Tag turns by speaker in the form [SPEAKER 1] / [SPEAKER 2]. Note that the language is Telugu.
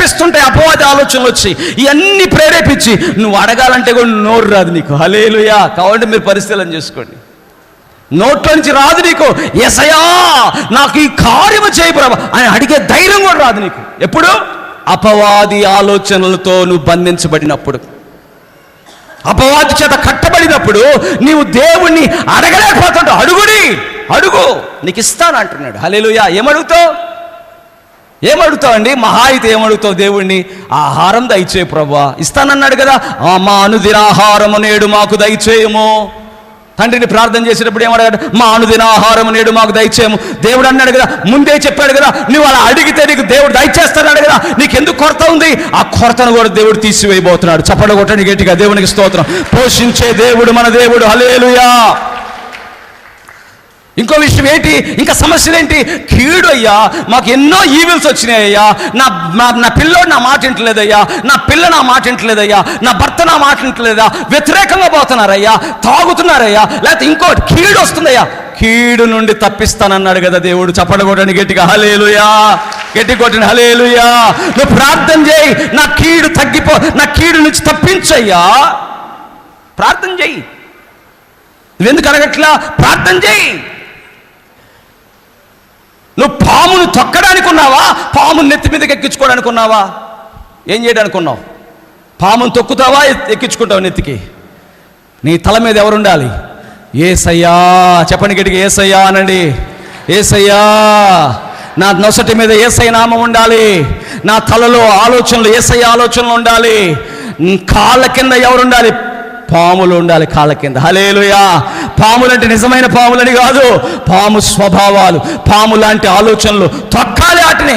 [SPEAKER 1] ప్రేరేపిస్తుంటాయి అపవాది ఆలోచనలు వచ్చి ఇవన్నీ ప్రేరేపించి నువ్వు అడగాలంటే కూడా నోరు రాదు నీకు. హలేలుయా కావాలంటే మీరు పరిశీలన చేసుకోండి. నోట్లో నుంచి రాదు నీకు. ఎసయా నాకు ఈ కార్యము చేయి ప్రభా. అని అడిగే ధైర్యం కూడా రాదు నీకు. ఎప్పుడు? అపవాది ఆలోచనలతో నువ్వు బంధించబడినప్పుడు. అపవాది చేత కట్టబడినప్పుడు నీవు దేవుణ్ణి అడగలేకపోతుంటావు అడుగుడి అడుగు నీకు ఇస్తాను అంటున్నాడు. హలేలుయా ఏమడుగుతావు? ఏమడుగుతావండి? మహా అయితే ఏమడుగుతావు దేవుణ్ణి? ఆహారం దయచే ప్రభా ఇస్తానన్నాడు కదా? మా అనుదినాహారము నేడు మాకు దయచేయము. తండ్రిని ప్రార్థన చేసేటప్పుడు ఏమడగాడు? మా అనుదినాహారము నేడు మాకు దయచేయము. దేవుడు అన్నాడు కదా? ముందే చెప్పాడు కదా? నువ్వు అలా అడిగితే నీకు దేవుడు దయచేస్తాడు కదా? నీకు ఎందుకు కొరత ఉంది? ఆ కొరతను కూడా దేవుడు తీసివేయబోతున్నాడు. చప్పడ కొట్టండి గట్టిగా దేవునికి స్తోత్రం. పోషించే దేవుడు మన దేవుడు. హలేలుయా ఇంకో విషయం ఏంటి? ఇంకా సమస్యలు ఏంటి? కీడు అయ్యా మాకు ఎన్నో ఈవిల్స్ వచ్చినాయి అయ్యా నా నా- నా పిల్లోడు నా మాట వింటలేదయ్యా. నా పిల్ల నా మాట వింటలేదయ్యా. నా భర్త నా మాట వింటలేదా వ్యతిరేకంగా పోతున్నారయ్యా. తాగుతున్నారయ్యా. లేకపోతే ఇంకోటి కీడు వస్తుందయ్యా. కీడు నుండి తప్పిస్తానన్నాడు కదా దేవుడు. చప్పడగొట్టని గట్టిగా. హలేలుయా గట్టి కొట్టని హలేలుయా నువ్వు ప్రార్థన చేయి. నా కీడు తగ్గిపో నా కీడు నుంచి తప్పించయ్యా. ప్రార్థన చేయి. నువ్వెందుకు అడగట్లా? ప్రార్థన చేయి. పామును తొక్కడానికి ఉన్నావా పామును నెత్తి మీదకి ఎక్కించుకోవడానికి ఉన్నావా ఏం చేయడానికి ఉన్నావు పామును తొక్కుతావా? ఎత్- ఎక్కించుకుంటావు నెత్తికి. నీ తల మీద ఎవరు ఉండాలి ఏసయ్యా! చెప్పండి గడికి ఏసయ్యా అనండి. ఏసయ్యా! నా నొసటి మీద ఏసై నామం ఉండాలి. నా తలలో ఆలోచనలు ఏసయ్య ఆలోచనలు ఉండాలి. కాళ్ళ కింద ఎవరు ఉండాలి పాములు ఉండాలి కాళ్ళ కింద. హలేలుయా పాములంటే నిజమైన పాములని కాదు. పాము స్వభావాలు పాము లాంటి ఆలోచనలు తొక్క